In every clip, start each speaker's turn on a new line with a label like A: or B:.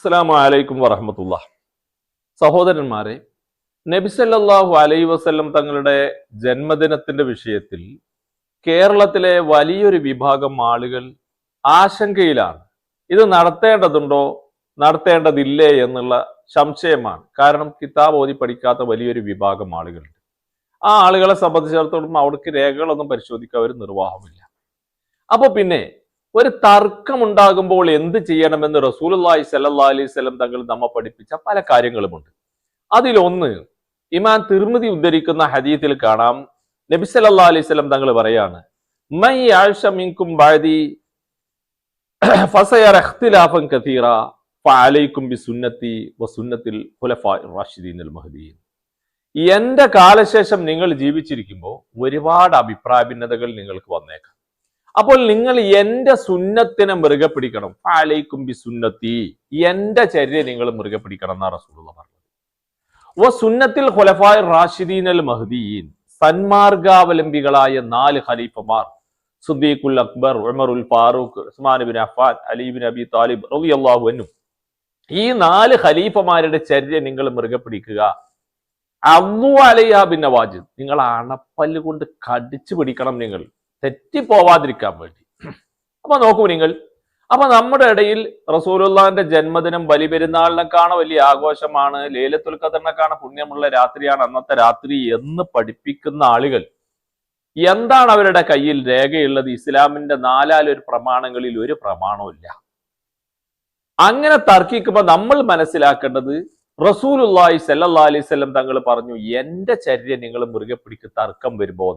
A: അസ്സലാമു അലൈക്കും വറഹമത്തുള്ള സഹോദരന്മാരെ നബിസല്ലാഹു അലൈ വസല്ലം തങ്ങളുടെ ജന്മദിനത്തിന്റെ വിഷയത്തിൽ കേരളത്തിലെ വലിയൊരു വിഭാഗം ആളുകൾ ആശങ്കയിലാണ്. ഇത് നടത്തേണ്ടതുണ്ടോ നടത്തേണ്ടതില്ലേ എന്നുള്ള സംശയമാണ്. കാരണം കിതാബ് ഓതി പഠിക്കാത്ത വലിയൊരു വിഭാഗം ആളുകളുണ്ട്. ആ ആളുകളെ സംബന്ധിച്ചിടത്തോളം അവർക്ക് രേഖകളൊന്നും പരിശോധിക്കാൻ ഒരു നിർവാഹമില്ല അപ്പോൾ പിന്നെ ഒരു തർക്കമുണ്ടാകുമ്പോൾ എന്ത് ചെയ്യണമെന്ന് റസൂലുള്ളാഹി സല്ലാ അലൈഹി സ്വലം തങ്ങൾ നമ്മെ പഠിപ്പിച്ച പല കാര്യങ്ങളുമുണ്ട്. അതിലൊന്ന് ഇമാൻ തിർമിതി ഉദ്ധരിക്കുന്ന ഹദീത്തിൽ കാണാം. നബി സല്ലാ അലൈഹി സ്വലം തങ്ങൾ പറയാണ് എന്റെ കാലശേഷം നിങ്ങൾ ജീവിച്ചിരിക്കുമ്പോൾ ഒരുപാട് അഭിപ്രായ ഭിന്നതകൾ നിങ്ങൾക്ക് വന്നേക്കാം. അപ്പോൾ നിങ്ങൾ എന്റെ സുന്നത്തിനെ മുറുകെ പിടിക്കണം. ഫഅലൈക്കും ബി സുന്നത്തി എന്റെ ചര്യ നിങ്ങൾ മുറുകെ പിടിക്കണം എന്നാ റസൂലുള്ള പറഞ്ഞത്. വ സുന്നത്തിൽ ഖുലഫായ റാഷിദീൻ അൽ മഹദീൻ സന്മാർഗാവലംബികളായ നാല് ഖലീഫമാർ സുദ്ദീഖുൽ അക്ബർ ഉമറുൽ ഫാറൂഖ് ഉസ്മാൻ ബിൻ അഫാൻ അലി ബിൻ അബി താലിബ് റളിയല്ലാഹു അൻഹു. ഈ നാല് ഖലീഫമാരുടെ ചര്യ നിങ്ങൾ മുറുകെ പിടിക്കുക. അന്നു അലയ്യ ബിൻ നവാജിദ് നിങ്ങൾ അണപ്പല്ലുകൊണ്ട് കടിച്ചു പിടിക്കണം നിങ്ങൾ. തെറ്റിപ്പോവാതിരിക്കാൻ വേണ്ടി. അപ്പൊ നോക്കൂ നിങ്ങൾ. അപ്പൊ നമ്മുടെ ഇടയിൽ റസൂലുള്ളാന്റെ ജന്മദിനം ബലിപെരുന്നാളിനെക്കാണ് വലിയ ആഘോഷമാണ്. ലേലത്തുൽ ഖദറിനെക്കാണ് പുണ്യമുള്ള രാത്രിയാണ് അന്നത്തെ രാത്രി എന്ന് പഠിപ്പിക്കുന്ന ആളുകൾ. എന്താണ് അവരുടെ കയ്യിൽ രേഖയുള്ളത്? ഇസ്ലാമിന്റെ നാലാലൊരു പ്രമാണങ്ങളിൽ ഒരു പ്രമാണവും അങ്ങനെ തർക്കിക്കുമ്പോൾ നമ്മൾ മനസ്സിലാക്കേണ്ടത് റസൂലുള്ളാഹി സ്വല്ലല്ലാഹി അലൈഹി വസല്ലം തങ്ങൾ പറഞ്ഞു എന്റെ ചര്യ നിങ്ങൾ മുറുകെ പിടിക്ക് തർക്കം വരുമ്പോൾ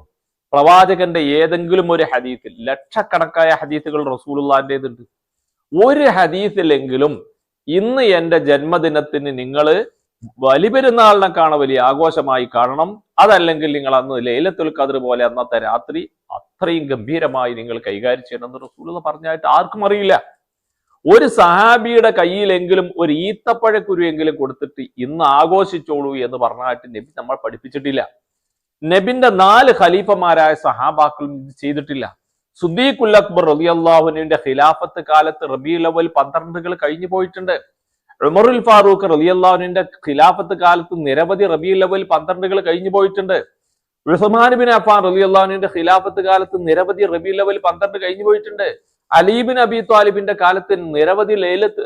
A: പ്രവാചകന്റെ ഏതെങ്കിലും ഒരു ഹദീസിൽ ലക്ഷക്കണക്കായ ഹദീസുകൾ റസൂലുള്ളാന്റേതുണ്ട്. ഒരു ഹദീസിലെങ്കിലും ഇന്ന് എന്റെ ജന്മദിനത്തിന് നിങ്ങൾ വലിപെരുന്നാളിനെ കാണ വലിയ ആഘോഷമായി കാണണം അതല്ലെങ്കിൽ നിങ്ങൾ അന്ന് ലൈലത്തുൽ കതിർ പോലെ അന്നത്തെ രാത്രി അത്രയും ഗംഭീരമായി നിങ്ങൾ കൈകാര്യം ചെയ്യണമെന്ന് റസൂൽ പറഞ്ഞായിട്ട് ആർക്കും അറിയില്ല. ഒരു സഹാബിയുടെ കയ്യിലെങ്കിലും ഒരു ഈത്തപ്പഴക്കുരുവെങ്കിലും കൊടുത്തിട്ട് ഇന്ന് ആഘോഷിച്ചോളൂ എന്ന് പറഞ്ഞായിട്ട് നബി നമ്മൾ പഠിപ്പിച്ചിട്ടില്ല. നബിന്റെ നാല് ഖലീഫമാരായ സഹാബാക്കളും ഇത് ചെയ്തിട്ടില്ല. സുദ്ദീഖുൽ അക്ബർ റബി അള്ളാഹുനുവിന്റെ ഖിലാഫത്ത് കാലത്ത് റബീഉൽ ലവൽ പന്ത്രണ്ടുകൾ കഴിഞ്ഞു പോയിട്ടുണ്ട്. ഉമറുൽ ഫാറൂഖ് റബി അള്ളാഹുനുവിന്റെ ഖിലാഫത്ത് കാലത്ത് നിരവധി റബീഉൽ ലവൽ പന്ത്രണ്ടുകൾ കഴിഞ്ഞു പോയിട്ടുണ്ട്. ഉസ്മാൻ ബിൻ അഫാൻ റബി അള്ളാഹുനുവിന്റെ ഖിലാഫത്ത് കാലത്ത് നിരവധി റബി ലവൽ പന്ത്രണ്ട് കഴിഞ്ഞു പോയിട്ടുണ്ട്. അലീബിൻ അബി താലിബിന്റെ കാലത്ത് നിരവധി ലേലത്ത്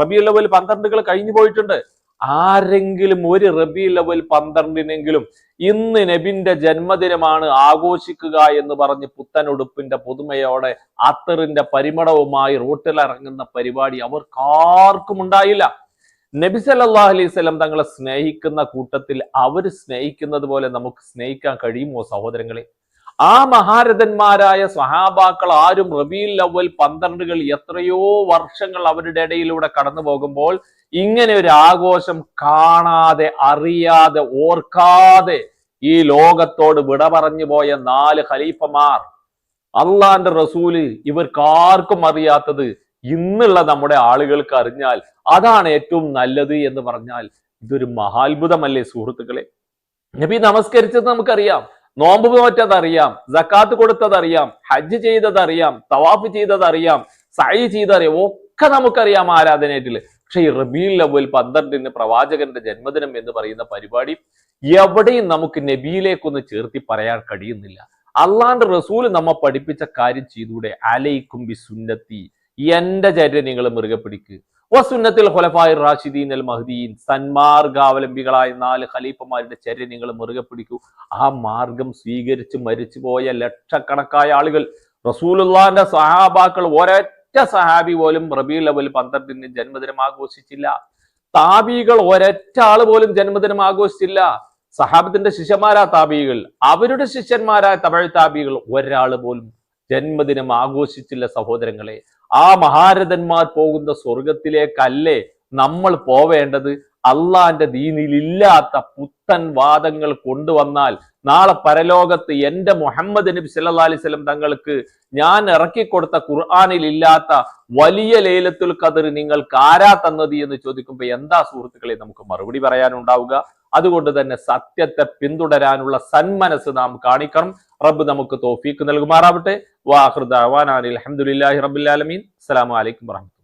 A: റബി ലവൽ പന്ത്രണ്ടുകൾ കഴിഞ്ഞു പോയിട്ടുണ്ട്. ആരെങ്കിലും ഒരു റബി ലവൽ പന്ത്രണ്ടിനെങ്കിലും ഇന്ന് നബിന്റെ ജന്മദിനമാണ് ആഘോഷിക്കുക എന്ന് പറഞ്ഞ് പുത്തനുടുപ്പിന്റെ പുതുമയോടെ അത്തറിന്റെ പരിമളവുമായി റോട്ടിലിറങ്ങുന്ന പരിപാടി അവർക്കാർക്കും ഉണ്ടായില്ല. നബി സല്ലല്ലാഹു അലൈഹി തങ്ങളെ സ്നേഹിക്കുന്ന കൂട്ടത്തിൽ അവർ സ്നേഹിക്കുന്നത് പോലെ നമുക്ക് സ്നേഹിക്കാൻ കഴിയുമോ സഹോദരങ്ങളെ? ആ മഹാരഥന്മാരായ സഹാബാക്കൾ ആരും റബീൽ അവൽ പന്ത്രണ്ടുകൾ എത്രയോ വർഷങ്ങൾ അവരുടെ ഇടയിലൂടെ കടന്നു പോകുമ്പോൾ ഇങ്ങനെ ഒരു ആഘോഷം കാണാതെ അറിയാതെ ഓർക്കാതെ ഈ ലോകത്തോട് വിട പറഞ്ഞു പോയ നാല് ഖലീഫമാർ അള്ളാന്റെ റസൂൽ ഇവർക്കാർക്കും അറിയാത്തത് ഇന്നുള്ള നമ്മുടെ ആളുകൾക്ക് അറിഞ്ഞാൽ അതാണ് ഏറ്റവും നല്ലത് എന്ന് പറഞ്ഞാൽ ഇതൊരു മഹാത്ഭുതമല്ലേ സുഹൃത്തുക്കളെ? നബി നമസ്കരിച്ചത് നമുക്കറിയാം. നോമ്പ് നോറ്റതറിയാം ജക്കാത്ത് കൊടുത്തത് അറിയാം ഹജ്ജ് ചെയ്തതറിയാം തവാഫ് ചെയ്തതറിയാം സൈ ചെയ്തറിയാം ഒക്കെ നമുക്കറിയാം ആരാധനയായിട്ടില്ല പക്ഷെ ഈ റബീൽ ലവൽ പന്ത്രണ്ടിന് പ്രവാചകന്റെ ജന്മദിനം എന്ന് പറയുന്ന പരിപാടി എവിടെയും നമുക്ക് നബിയിലേക്കൊന്ന് ചേർത്തി പറയാൻ കഴിയുന്നില്ല. അള്ളാന്റെ റസൂൽ നമ്മ പഠിപ്പിച്ച കാര്യം ചെയ്തൂടെ? അലൈക്കും ബി സുന്നത്തി എന്റെ ചര്യ നിങ്ങൾ മുറുകെ പിടിക്ക്. വസുന്നത്തിൽ ഖുലഫായി റാഷിദീൻ അൽ മഹദീൻ സന്മാർഗാവലംബികളായ നാല് ഖലീഫമാരുടെ ചര്യ നിങ്ങൾ മുറുകെ പിടിക്കൂ. ആ മാർഗം സ്വീകരിച്ച് മരിച്ചുപോയ ലക്ഷക്കണക്കായ ആളുകൾ റസൂലുള്ളാന്റെ സഹാബാക്കൾ ഒരൊറ്റ സഹാബി പോലും റബീ അവൽ പന്ത്രണ്ടിന് ജന്മദിനം ആഘോഷിച്ചില്ല. താബികൾ ഒരൊറ്റ ആൾ പോലും ജന്മദിനം ആഘോഷിച്ചില്ല. സഹാബത്തിന്റെ ശിഷ്യന്മാരാ താബികൾ അവരുടെ ശിഷ്യന്മാരായ തമിഴ് താബികൾ ഒരാൾ പോലും ജന്മദിനം ആഘോഷിച്ചില്ല സഹോദരങ്ങളെ. ആ മഹാരഥന്മാർ പോകുന്ന സ്വർഗത്തിലേക്കല്ലേ നമ്മൾ പോവേണ്ടത്? അള്ളാന്റെ ദീനിലില്ലാത്ത പുത്തൻ വാദങ്ങൾ കൊണ്ടുവന്നാൽ നാളെ പരലോകത്ത് എന്റെ മുഹമ്മദ് നബി സല്ലാ അലൈഹി സ്വലം തങ്ങൾക്ക് ഞാൻ ഇറക്കിക്കൊടുത്ത ഖുർആാനിൽ ഇല്ലാത്ത വലിയ ലേലത്തുൽ കതിർ നിങ്ങൾക്ക് ആരാ തന്നത് എന്ന് ചോദിക്കുമ്പോൾ എന്താ സുഹൃത്തുക്കളെ നമുക്ക് മറുപടി പറയാനുണ്ടാവുക? അതുകൊണ്ട് തന്നെ സത്യത്തെ പിന്തുടരാനുള്ള സന്മനസ് നാം കാണിക്കണം. റബ്ബ് നമുക്ക് തോഫീക്ക് നൽകുമാറാവട്ടെ. വാഹൃദ് അലഹമുല്ലാഹി റബ്ബുലാലമീൻ അസ്സലാമു അലൈക്കും വറഹ്മത്തുള്ളാഹി